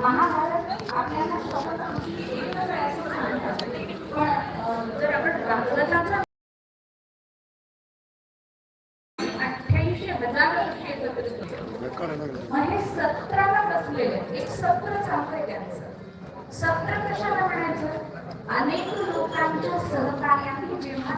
महाभारत आपल्याला पण जर आपण अठ्ठ्याऐंशी हजार म्हणजे सत्राला बसलेले एक सत्र चाललंय त्यांचं सत्र कशाला म्हणायचं? अनेक लोकांच्या सहकार्याने जेव्हा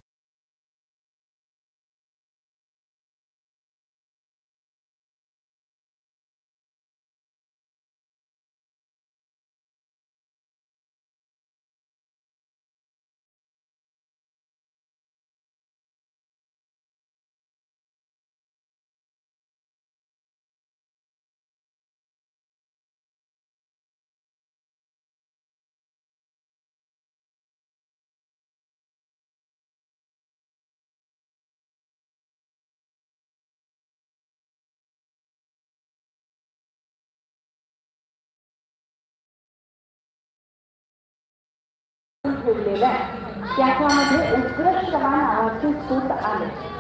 आहे. त्याच्यामध्ये उग्रश्रवा नावाचे सूत आले.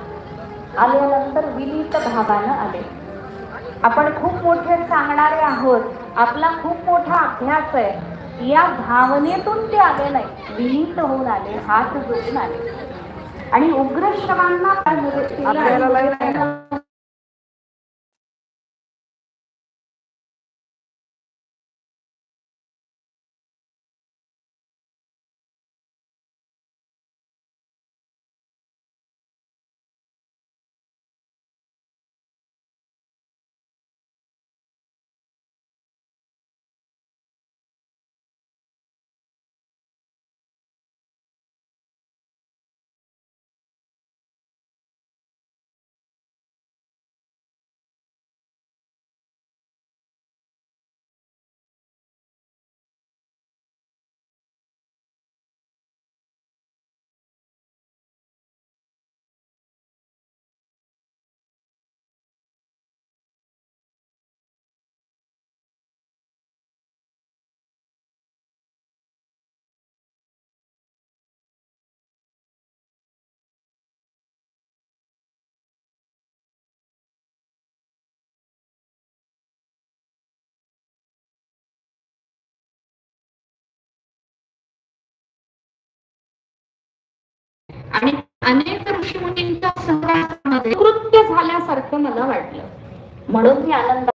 आल्यानंतर विनीत भावानं आले. आपण खूप मोठे सांगणारे आहोत. आपला खूप मोठा अभ्यास आहे. या भावनेतून ते आले नाही. विनीत होऊन आले हात जोडून आले. आणि उग्रश्रवांना अनेक ऋषीमुनींच्या सहवासामध्ये कृत्य झाल्यासारखं मला वाटलं. म्हणून मी आनंद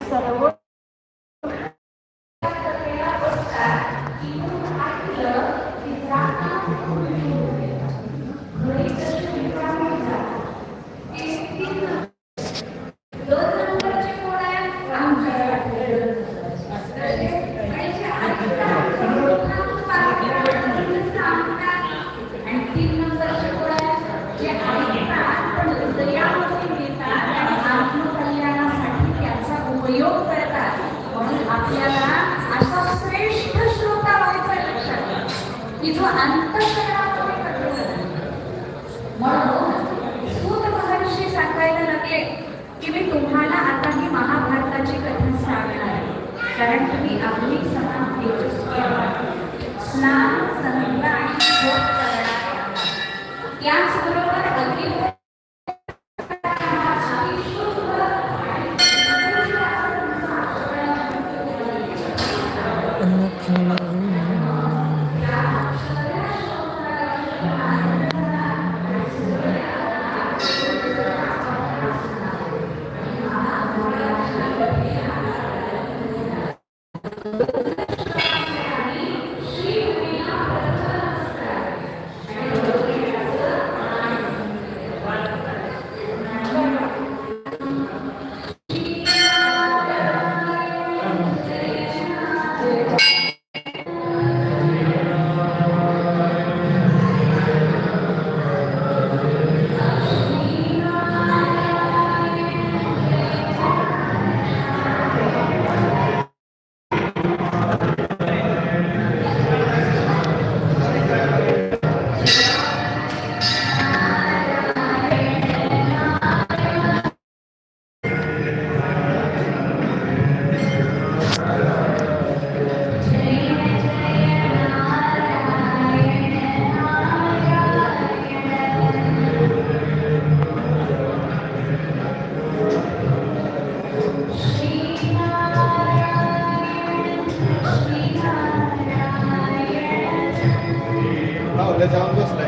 सर्व की जो अंतःकरणामध्ये म्हणून म्हटले की मी तुम्हाला आता ही महाभारताची कथा सांगणार कारण तुम्ही आधुनिक त्याचबरोबर अगदी Mm-hmm. Letzter Angriff.